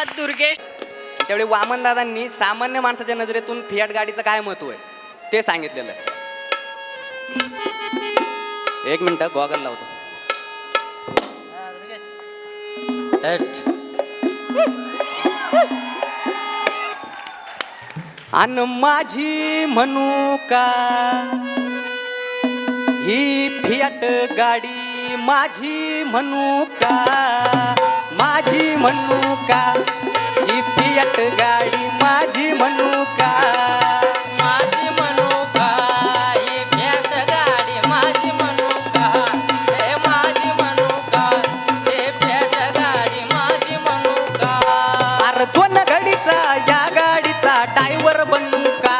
धन्यवाद दुर्गेश? त्यावेळी वामनदादांनी सामान्य माणसाच्या नजरेतून फियाट गाडीचं काय महत्त्व आहे ते सांगितलेलं आहे. एक मिनिट गॉगल लावतो. अन माझी म्हणू का ही फियाट गाडी माझी म्हणू का माझी म्हणू का ही फियाट गाडी माझी म्हणू का माझी ही गाडी माझी मनोका. हे माझी हे गाडी माझी मनोका. अरे दोन घडीचा या गाडीचा डायव्हर बनू का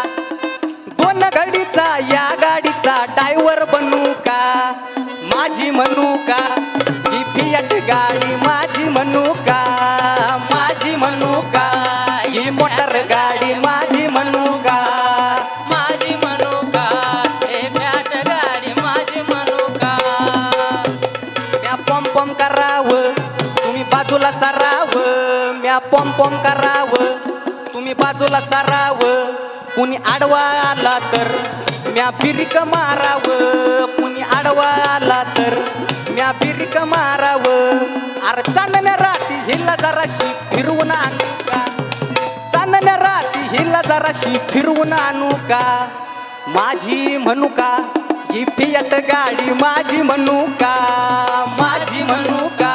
दोन घडीचा या गाडीचा डायव्हर बनू का माझी म्हणू गाडी माझी म्हणू का? माझी म्हणू का? ही मोटर गाडी माझी म्हणू का? माझी मनोका हे फॅट गाडी माझी मनोका म्या पॉम पॉम करावं तुम्ही बाजूला सरावं. म्या पॉम पॉम करावं तुम्ही बाजूला सरावं. कुणी आडवा आला तर म्या बिरिक मारावं. कुणी आडवा आला तर म्या बिरिक माराव. अरे चांदण्या राती हिला जराशी फिरवून आणू का? चांदण्या राती हिला जराशी फिरवून आणू का? माझी म्हणू का? ही फियट गाडी माझी म्हणू का? माझी म्हणू का?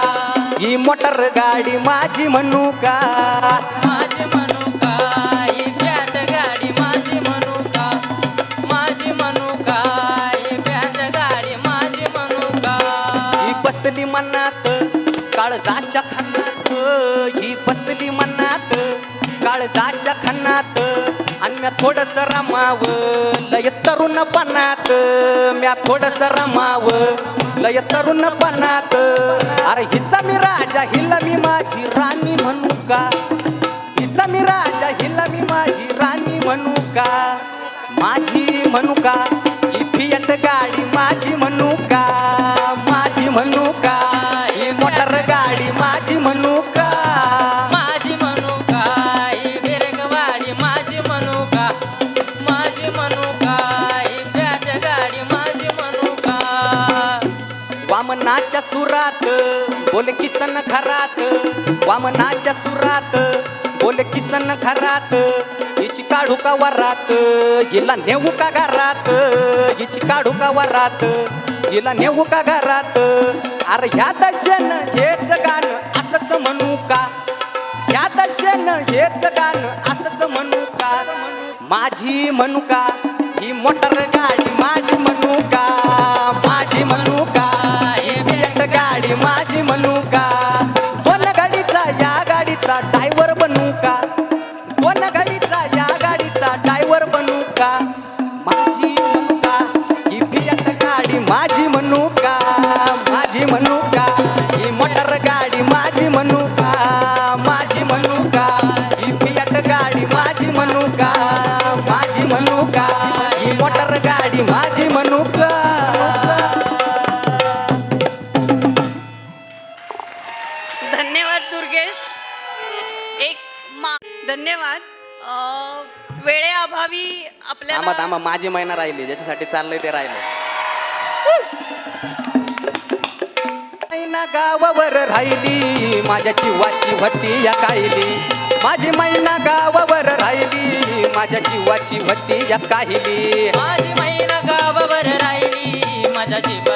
ही मोटर गाडी माझी म्हणू का? बसली मनात काळजाच्या खन्नात ही बसली मनात काळजाच्या खन्नात आणि म्या थोडस रमावं लय तरुण पणात म्या थोडस रमावं लय तरुण पणात. अरे हिचा मी राजा हिला मी माझी राणी म्हणू का? हिचा मी राजा हिला मी माझी राणी म्हणू का? माझी म्हणू का? ही फियट गाडी माझी म्हणू का? म्हणू का ही मोटर गाडी माझी म्हणू का माझी मनोका ही बिरगवाडी माझी मनोका. माझी मनोका ही फॅट गाडी माझी मनोका. वामनाच्या सुरात बोल किसन खरात वामनाच्या सुरात बोल किसन खरात हिची काढू का वरात हिला नेऊ का घरात. हिची काढू का वरात. हिला नेऊ का घरात? अरे ह्या दशेनं हेच गाणं असंच म्हणू का? ह्या दशेनं हेच गाणं असंच म्हणू का? माझी म्हणू का? ही मोटर गाडी माझी म्हणू का? माझी म्हणू का? ही गाडी माझी म्हणू थांबा आपल्याला थांबा माझी महिना राहिली ज्याच्यासाठी चाललंय ते राहिलं. मैना गावावर राहिली माझ्या जीवाची होती या काहिली माझी मैना गावावर राहिली माझ्या जीवाची होती या काहिली माझी मैना गावावर राहिली माझ्या जीवाची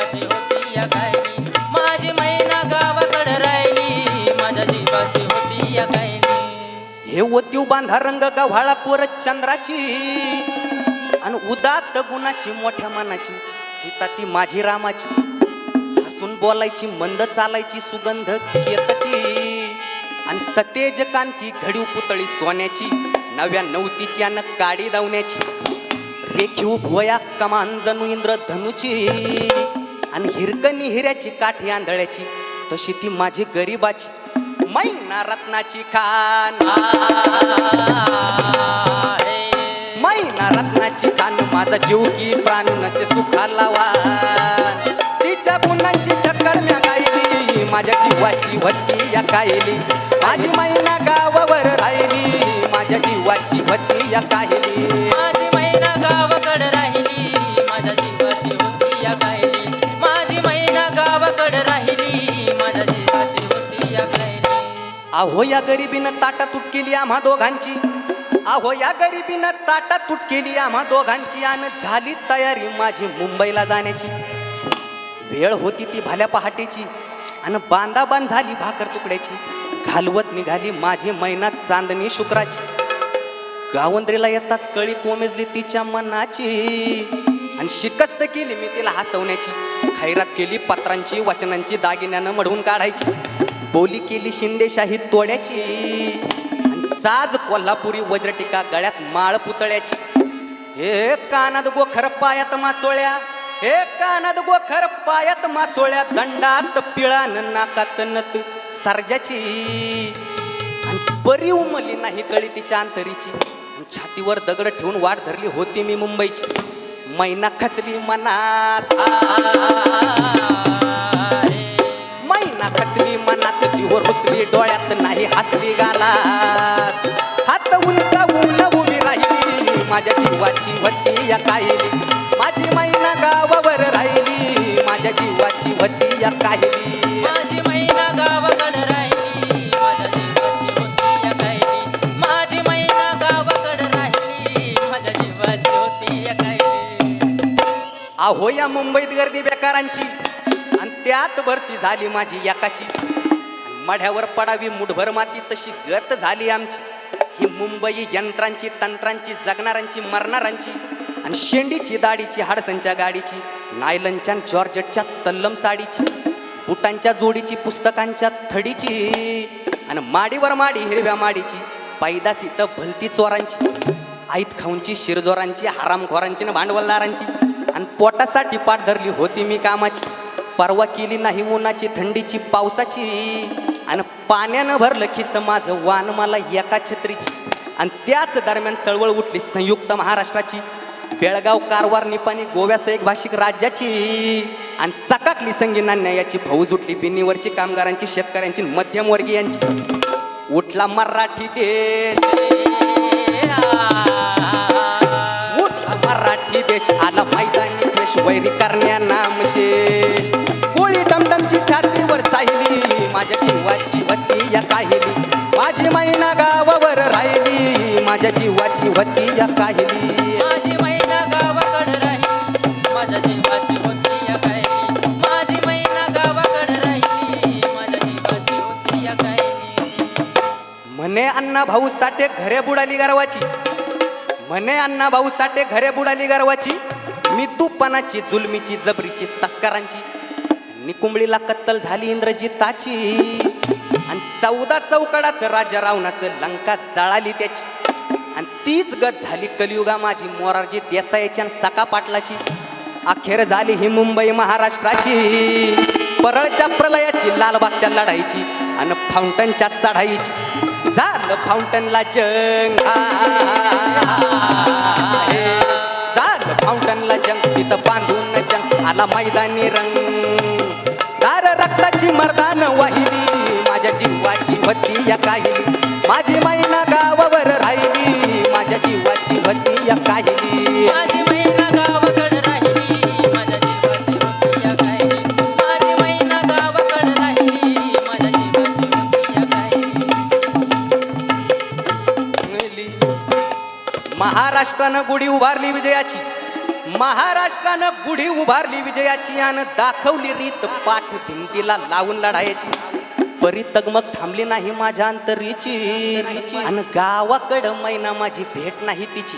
हे बांधा रंग गव्हाळा कोर चंद्राची आणि उदात गुणाची मोठ्या मनाची सीता ती माझी रामाची. हसून बोलायची मंद चालायची सुगंध केतकी. आणि सतेज कांती घडीव पुतळी सोन्याची नव्या नवतीची आणि काडी दावण्याची. रेखीव भुवया कमान जणू इंद्र धनुची. आणि हिरकणी हिऱ्याची काठी आंधळ्याची तशी ती माझी गरीबाची. मैना रत्नाची खाना. माझा जीव की प्राण नसे सुखाला वान तिच्या गुणांची छक्कड म्या गायली. माझ्या जीवाची वट्टी या गायली माझी मैना गाव जीवाची होती या काहिली माझी मैना गावाकड राहिली. माझ्या जीवाची या गायली माझी मैना गावाकड राहिली. माझ्या जीवाची या गायली अहो या गरिबीनं ताटा तुट केली आम्हा दोघांची. अहो या गरिबीनं ताटा तूट केली आम्हा दोघांची आणि झाली तयारी माझी मुंबईला जाण्याची. वेळ होती ती भाल्या पहाटेची आणि बांधाबांध झाली भाकर तुकड्याची. घालवत निघाली माझी मैना चांदणी शुक्राची. गावंद्रीला येताच कळी कोमेजली तिच्या मनाची. आणि शिकस्त केली मी तिला हसवण्याची. खैरात केली पत्रांची वचनांची दागिन्यानं मढवून काढायची. बोली केली शिंदेशाही तोड्याची. साज कोल्हापुरी वज्रटिका गळ्यात माळ पुतळ्याची. हे कानात गोखर पायात मासोळ्या हे कानात गोखर पायात मासोळ्या दंडात पिळान नाकात नत सर्जाची बरी उमली नाही कळी तिच्या अंतरीची. छातीवर दगड ठेवून वाट धरली होती मी मुंबईची. मैना खचली मनात. मैना खचली मनात. तीवर रुसली डोळ्यात नाही हसली गालात. हात उंचावून उभी राहिली माझ्या जीवाची वती या काहिली. माझी मैना गावावर राहिली माझ्या जीवाची वती या काहिली. माझी मैना गावाकड राहिली माझ्या जीवाची होती या गायली माझी मैना गावाकड राहिली माझ्या जीवाची होती या गायली अहो या मुंबईत गर्दी बेकारांची आणि त्यात भरती झाली माझी एकाची. मढ्यावर पडावी मुठभर माती तशी गत झाली आमची. ही मुंबई यंत्रांची तंत्रांची जगणाऱ्यांची मरणारांची आणि शेंडीची दाढीची हाडसंच्या गाडीची नायलनच्या जॉर्जटच्या तल्लम साडीची बुटांच्या जोडीची पुस्तकांच्या थडीची आणि माडीवर माडी हिरव्या माडीची पायदास इथं भलती चोरांची आईत खाऊनची शिरजोरांची हरामखोरांची ना भांडवलदारांची. आणि पोटासाठी पाठ धरली होती मी कामाची. परवा केली नाही उन्हाची थंडीची पावसाची. पाण्यानं भरलं की समाज वान मला एका छत्रीची. आणि त्याच दरम्यान चळवळ उठली संयुक्त महाराष्ट्राची. बेळगाव कारवार निपाणी गोव्यासह एक भाषिक राज्याची. आणि चकाकली संगी न्यायाची फौज उठली बिनीवरची कामगारांची शेतकऱ्यांची मध्यमवर्गीयांची उठला मराठी देश. उठला मराठी देश. आला मैदानी देश वैरी करण्या नामशेष. गोळी डमडमची छातीवर साहिली. माझ्या जीवाची वती या काहिली. माझी मैना गावावर राहिली. माझ्या जीवाची वती या काहिली. माझी मैना गावाकड राहिली. माझ्या जीवाची या माझी मैना गावाकड राहिली. माझ्या जीवाची होती या गायली म्हणे अण्णा भाऊ साठे घरे बुडाली गर्वाची. म्हणे अण्णा भाऊ साठे घरे बुडाली गर्वाची. मी तुपणाची जुलमीची जबरीची तस्करांची. निकुंबळीला कत्तल झाली इंद्रजिताची. आणि चौदा चौकडाचं राजा रावणाचं लंका जळाली त्याची. आणि तीच गत झाली कलियुगा माझी मोरारजी देसाईच्या आणि सका पाटलाची. अखेर झाली ही मुंबई महाराष्ट्राची. परळच्या प्रलयाची लालबागच्या लढाईची आणि फाउंटनच्या चढाईची. झालं फाउंटनला जंग. झालं फाउंटनला जंग. तिथं बांधून जंग. आला मैदानी रंग. रक्ताची मर्दान वाहिली माझ्या जीवाची वती या काहिली माझी मैना गावावर राहिली माझ्या जीवाची या काहिली होती या गायली महाराष्ट्रानं गुढी उभारली विजयाची. महाराष्ट्रानं गुढी उभारली विजयाची आणि दाखवली रीत पाठ भिंतीला लावून लढायची. परी तगमग थांबली नाही माझ्या अंतरीची. आणि गावाकडं मैना माझी भेट नाही तिची.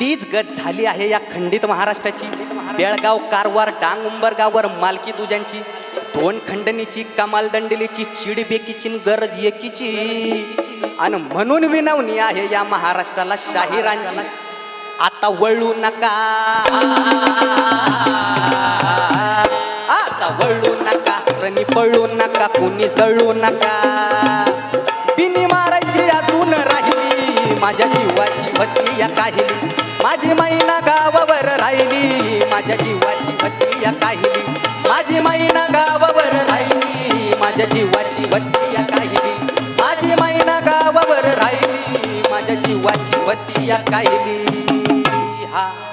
तीच गत झाली आहे या खंडित महाराष्ट्राची. बेळगाव कारवार डांग उंबरगावर मालकी दुजांची. दोन खंडणीची कमाल दंडलीची चिडबेकीची गरज एकीची. आणि म्हणून विनवणी आहे या महाराष्ट्राला शाहिरांची. आता वळू नका. आता वळू नका रणी पळू नका कुणी जळू नका. बिनी मारायची अजून राहिली माझ्या जीवाची भती या काहिली. माझी मैना गावावर राहिली माझ्या जीवाची भती या काहिली. माझी मैना गावावर राहिली माझ्या जीवाची भती या काहिली. माझी मैना गावावर राहिली माझ्या माझ्या जीवाची भती या कायली हा